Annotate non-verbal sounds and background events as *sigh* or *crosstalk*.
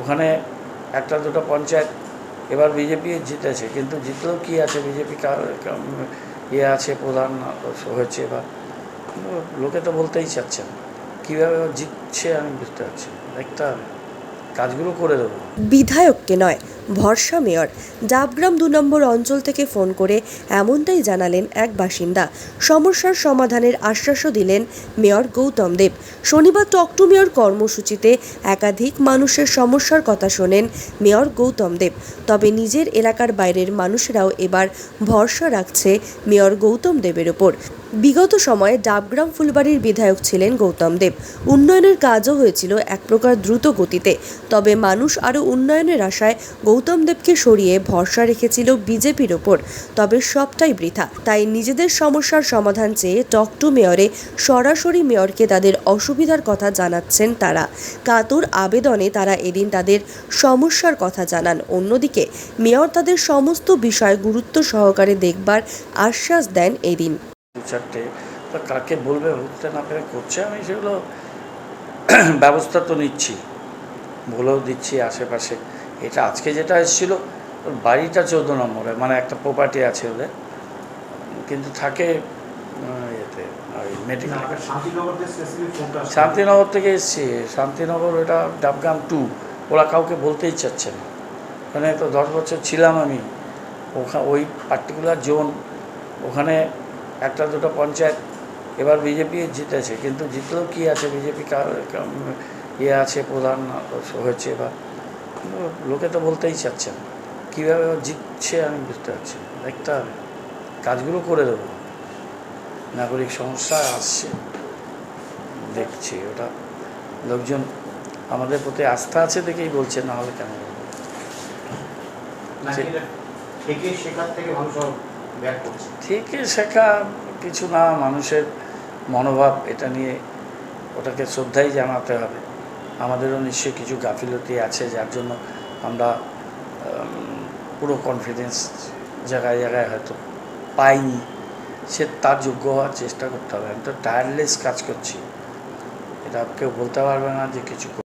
ওখানে একটা দুটো পঞ্চায়েত, এবার বিজেপি জিতেছে, কিন্তু জিতলেও কী আছে? বিজেপি কার ইয়ে আছে, প্রধান হয়েছে এবার লোকে তো বলতেই চাচ্ছে না কীভাবে জিতছে আমি বুঝতে পারছি একটা কাজগুলো করে দেবো। বিধায়ককে নয় ভরসা মেয়র। ডাবগ্রাম দু নম্বর অঞ্চল থেকে ফোন করে এমনটাই জানালেন এক বাসিন্দা। সমস্যার সমাধানের আশ্বাসও দিলেন মেয়র গৌতম দেব। শনিবার টক টু মেয়র কর্মসূচিতে একাধিক মানুষের সমস্যার কথা শোনেন মেয়র গৌতম দেব। তবে নিজের এলাকার বাইরের মানুষেরাও এবার ভরসা রাখছে মেয়র গৌতম দেবের ওপর বিগত সময়ে ডাবগ্রাম ফুলবাড়ির বিধায়ক ছিলেন গৌতম দেব। উন্নয়নের কাজও হয়েছিল এক প্রকার দ্রুত গতিতে। তবে মানুষ আরও উন্নয়নের আশায় গৌতম দেবকে সরিয়ে ভরসা রেখেছিল বিজেপির ওপর। তবে সবটাই বৃথা। তাই নিজেদের সমস্যার সমাধান চেয়ে টক টু মেয়রে, সরাসরি মেয়রকে তাদের অসুবিধার কথা জানাচ্ছেন তারা। কাতর আবেদনে তারা এদিন তাদের সমস্যার কথা জানান। অন্যদিকে, মেয়র তাদের সমস্ত বিষয় গুরুত্ব সহকারে দেখবার আশ্বাস দেন এদিন। কাকে বলবে, উঠতে না পেরে করছে, আমি সেগুলো *clears throat* ব্যবস্থা তো নিচ্ছি। বলেও দিচ্ছি আশেপাশে। এটা আজকে যেটা এসেছিল ওর বাড়িটা চৌদ্দ নম্বরে মানে একটা প্রপার্টি আছে ওদের। কিন্তু থাকে ইয়েতে ওই মেডিকেল শান্তিনগর থেকে এসছি। শান্তিনগর ওটা ডাবগ্রাম টু ওরা কাউকে বলতেই চাচ্ছে না। ওখানে তো দশ বছর ছিলাম আমি। ওখা ওই পার্টিকুলার জোন ওখানে একটা দুটো পঞ্চায়েত। এবার বিজেপি জিতেছে। কিন্তু জিতলেও কী আছে? বিজেপি ইয়ে আছে প্রধান হয়েছে এবার। কিন্তু লোকে তো বলতেই চাচ্ছে না। কীভাবে জিতছে আমি বুঝতে পারছি হবে কাজগুলো করে দেবো। নাগরিক সমস্যা আসছে দেখছি। ওটা লোকজন আমাদের প্রতি আস্থা আছে দেখেই বলছে না হলে কেন ঠিকই শেখা কিছু না মানুষের মনোভাব এটা নিয়ে ওটাকে শ্রদ্ধাই জানাতে হবে। আমাদেরও নিশ্চয়ই কিছু গাফিলতি আছে, যার জন্য আমরা পুরো কনফিডেন্স জায়গায় জায়গায় হয়তো পাইনি। সে তার যোগ্য হওয়ার চেষ্টা করতে হবে। আমি তো টায়ারলেস কাজ করছি। এটা কেউ বলতে পারবে না যে কিছু